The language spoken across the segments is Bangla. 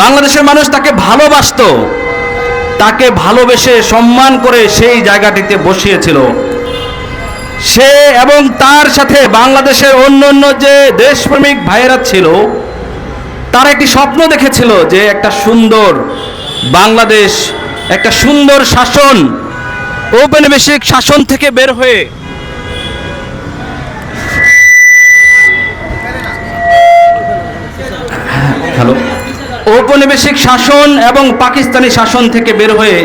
বাংলাদেশের মানুষ তাকে ভালোবাসতো, তাকে ভালোবেসে সম্মান করে সেই জায়গাটিতে বসিয়েছিল। সে এবং তার সাথে বাংলাদেশের অন্য অন্য যে দেশপ্রেমিক ভাইয়েরা ছিল, তারা একটি স্বপ্ন দেখেছিল যে একটা সুন্দর বাংলাদেশ, একটা সুন্দর শাসন, ঔপনিবেশিক শাসন থেকে বের হয়ে ঔপনিবেশিক শাসন এবং পাকিস্তানি শাসন থেকে বের হয়ে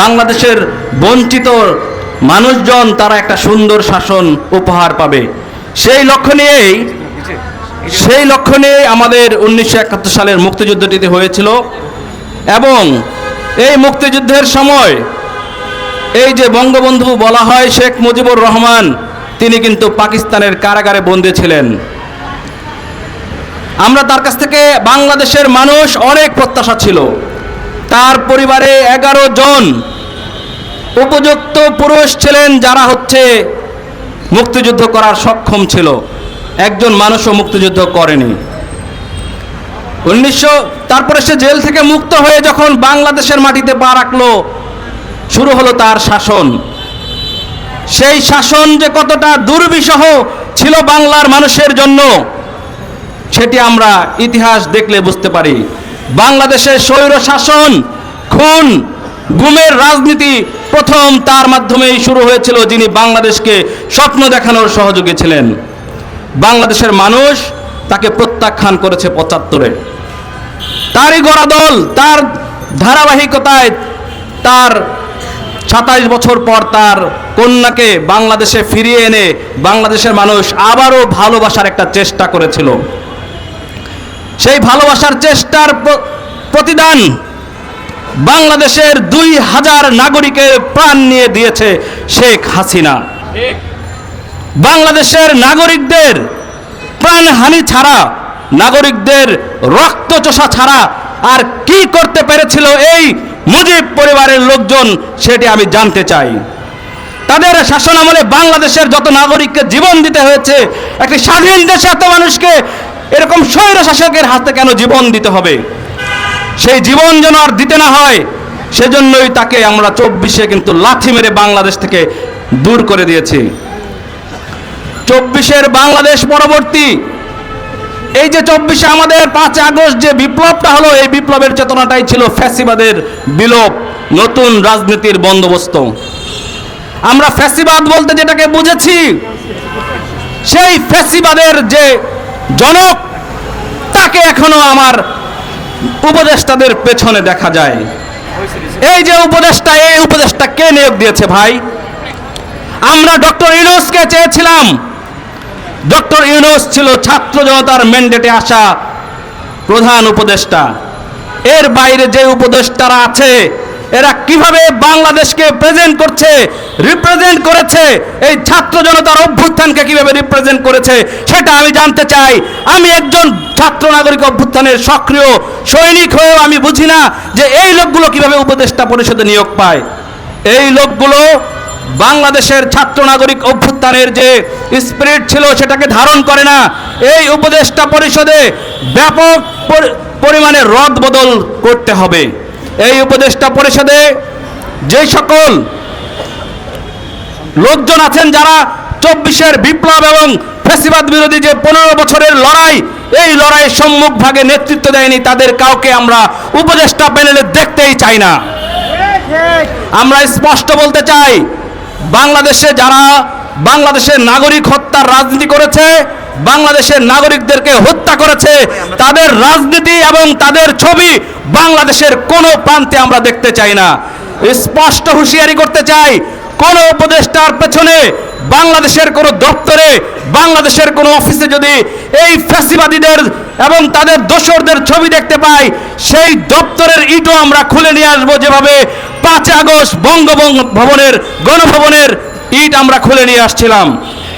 বাংলাদেশের বঞ্চিত মানুষজন তারা একটা সুন্দর শাসন উপহার পাবে। সেই লক্ষ্য নিয়েই, সেই লক্ষ্য নিয়ে আমাদের উনিশশো একাত্তর সালের মুক্তিযুদ্ধটিতে হয়েছিল এবং এই মুক্তিযুদ্ধের সময় এই যে বঙ্গবন্ধু বলা হয় শেখ মুজিবুর রহমান, তিনি কিন্তু পাকিস্তানের কারাগারে বন্দী ছিলেন। আমরা তার কাছ থেকে বাংলাদেশের মানুষ অনেক প্রত্যাশা ছিল। তার পরিবারে এগারো জন উপযুক্ত পুরুষ ছিলেন যারা হচ্ছে মুক্তিযুদ্ধ করার সক্ষম ছিল। একজন মানুষও মুক্তিযুদ্ধ করেনি। উনিশশো, তারপরে সে জেল থেকে মুক্ত হয়ে যখন বাংলাদেশের মাটিতে পা রাখল, শুরু হলো তার শাসন। সেই শাসন যে কতটা দুর্বিষহ ছিল বাংলার মানুষের জন্য সেটি আমরা ইতিহাস দেখলে বুঝতে পারি। বাংলাদেশের স্বৈর শাসন খুন, গুমের রাজনীতি প্রথম তার মাধ্যমেই শুরু হয়েছিল, যিনি বাংলাদেশকে স্বপ্ন দেখানোর সহযোগী ছিলেন। বাংলাদেশের মানুষ তাকে প্রত্যাখ্যান করেছে পঁচাত্তরে। তারই গড়া দল তার ধারাবাহিকতায় তার সাতাইশ বছর পর তার কন্যাকে বাংলাদেশে ফিরিয়ে এনে বাংলাদেশের মানুষ আবারও ভালোবাসার একটা চেষ্টা করেছিল। সেই ভালোবাসার চেষ্টার প্রতিদান বাংলাদেশের দুই হাজার নাগরিকের প্রাণ নিয়ে দিয়েছে শেখ হাসিনা। বাংলাদেশের নাগরিকদের প্রাণহানি ছাড়া নাগরিকদের রক্তচোষা ছাড়া আর কি করতে পেরেছিল এই মুজিব পরিবারের লোকজন সেটি আমি জানতে চাই। তাদের শাসন আমলে বাংলাদেশের যত নাগরিককে জীবন দিতে হয়েছে একটি স্বাধীন দেশে এত মানুষকে এরকম স্বৈর শাসকের হাতে কেন জীবন দিতে হবে? সেই জীবন যেন আর দিতে না হয়, সেজন্যই তাকে আমরা চব্বিশে কিন্তু লাথি মেরে বাংলাদেশ থেকে দূর করে দিয়েছি। চব্বিশের বাংলাদেশ পরবর্তী, এই যে চব্বিশে আমাদের পাঁচ আগস্ট যে বিপ্লবটা হলো, এই বিপ্লবের চেতনাটাই ছিল ফ্যাসিবাদের বিলোপ, নতুন রাজনীতির বন্দোবস্ত। আমরা ফ্যাসিবাদ বলতে যেটাকে বুঝেছি, সেই ফ্যাসিবাদের যে জনক, তাকে এখনও আমার উপদেষ্টাদের পেছনে দেখা যায়। এই যে উপদেষ্টা, এই উপদেষ্টা কে নিয়োগ দিয়েছে ভাই? আমরা ডক্টর ইউনুসকে চেয়েছিলাম। ডক্টর ইউনুস ছিল ছাত্র জনতার ম্যান্ডেটে আসা প্রধান উপদেষ্টা। এর বাইরে যে উপদেষ্টারা আছে এরা কীভাবে বাংলাদেশকে প্রেজেন্ট করছে রিপ্রেজেন্ট করেছে, এই ছাত্র জনতার অভ্যুত্থানকে কীভাবে রিপ্রেজেন্ট করেছে, সেটা আমি জানতে চাই। আমি একজন ছাত্র নাগরিক অভ্যুত্থানের সক্রিয় সৈনিক হয়েও আমি বুঝি না যে এই লোকগুলো কীভাবে উপদেষ্টা পরিষদে নিয়োগ পায়। এই লোকগুলো বাংলাদেশের ছাত্র নাগরিক অভ্যুত্থানের যে স্পিরিট ছিল সেটাকে ধারণ করে না। এই উপদেষ্টা পরিষদে ব্যাপক পরি- পরিমাণে রদ বদল করতে হবে। এই উপদেষ্টা পরিষদে যে সকল লোকজন আছেন যারা চব্বিশের বিপ্লব এবং ফেসিবাদ বিরোধী যে পনেরো বছরের লড়াই, এই লড়াইয়ের সম্মুখ ভাগে নেতৃত্ব দেয়নি, তাদের কাউকে আমরা উপদেষ্টা প্যানেলে দেখতেই চাই না। আমরা স্পষ্ট বলতে চাই, বাংলাদেশে যারা বাংলাদেশের নাগরিক হত্যার রাজনীতি করেছে বাংলাদেশের নাগরিকদেরকে হত্যা করেছে, তাদের রাজনীতি এবং তাদের ছবি বাংলাদেশের কোনো প্রান্তে আমরা দেখতে চাই না। স্পষ্ট হুঁশিয়ারি করতে চাই, কোন উপদেষ্টার পেছনে বাংলাদেশের কোনো দপ্তরে, বাংলাদেশের কোনো অফিসে যদি এই ফ্যাসিবাদীদের এবং তাদের দোসরদের ছবি দেখতে পাই, সেই দপ্তরের ইটও আমরা খুলে নিয়ে আসব যেভাবে পাঁচ আগস্ট বঙ্গবঙ্গ ভবনের গণভবনের ইট আমরা খুলে নিয়ে আসছিলাম।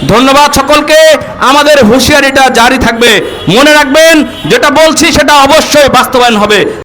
ধন্যবাদ সকলকে। আমাদের হুঁশিয়ারিটা জারি থাকবে। মনে রাখবেন যেটা বলছি সেটা অবশ্যই বাস্তবায়ন হবে।